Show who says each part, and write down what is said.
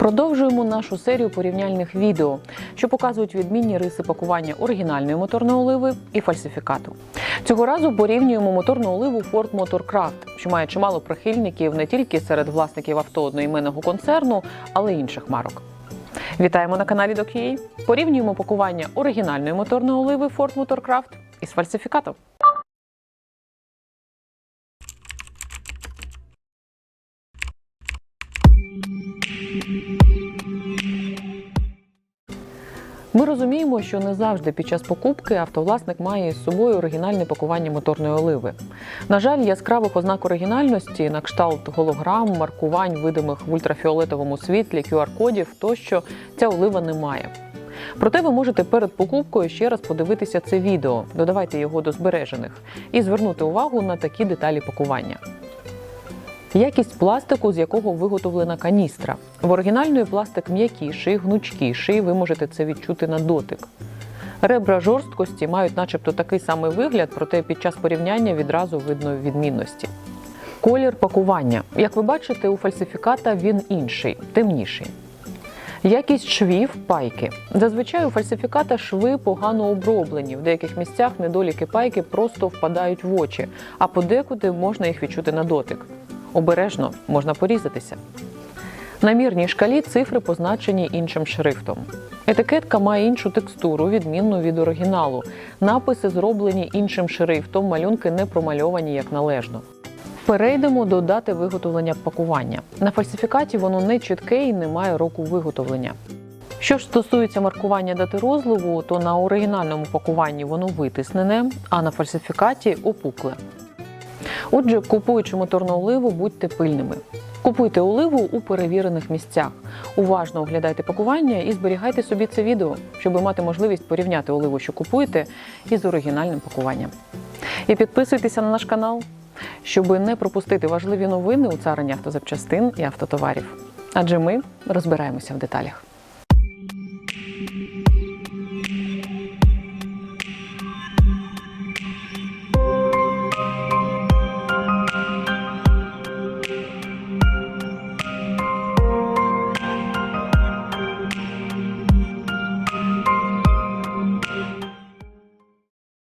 Speaker 1: Продовжуємо нашу серію порівняльних відео, що показують відмінні риси пакування оригінальної моторної оливи і фальсифікату. Цього разу порівнюємо моторну оливу Ford Motor Craft, що має чимало прихильників не тільки серед власників авто одноіменного концерну, але й інших марок. Вітаємо на каналі Докій. Порівнюємо пакування оригінальної моторної оливи Ford Motor Craft із фальсифікатом. Ми розуміємо, що не завжди під час покупки автовласник має із собою оригінальне пакування моторної оливи. На жаль, яскравих ознак оригінальності на кшталт голограм, маркувань, видимих в ультрафіолетовому світлі, QR-кодів тощо ця олива не має. Проте ви можете перед покупкою ще раз подивитися це відео, додавайте його до збережених і звернути увагу на такі деталі пакування. Якість пластику, з якого виготовлена каністра. В оригінальної пластик м'якіший, гнучкіший, ви можете це відчути на дотик. Ребра жорсткості мають начебто такий самий вигляд, проте під час порівняння відразу видно відмінності. Колір пакування. Як ви бачите, у фальсифіката він інший, темніший. Якість швів пайки. Зазвичай у фальсифіката шви погано оброблені. В деяких місцях недоліки пайки просто впадають в очі, а подекуди можна їх відчути на дотик. Обережно можна порізатися. На мірній шкалі цифри позначені іншим шрифтом. Етикетка має іншу текстуру, відмінну від оригіналу. Написи зроблені іншим шрифтом, малюнки не промальовані як належно. Перейдемо до дати виготовлення пакування. На фальсифікаті воно не чітке і не має року виготовлення. Що ж стосується маркування дати розливу, то на оригінальному пакуванні воно витиснене, а на фальсифікаті опукле. Отже, купуючи моторну оливу, будьте пильними. Купуйте оливу у перевірених місцях. Уважно оглядайте пакування і зберігайте собі це відео, щоб мати можливість порівняти оливу, що купуєте, із оригінальним пакуванням. І підписуйтеся на наш канал, щоб не пропустити важливі новини у царині автозапчастин і автотоварів. Адже ми розбираємося в деталях.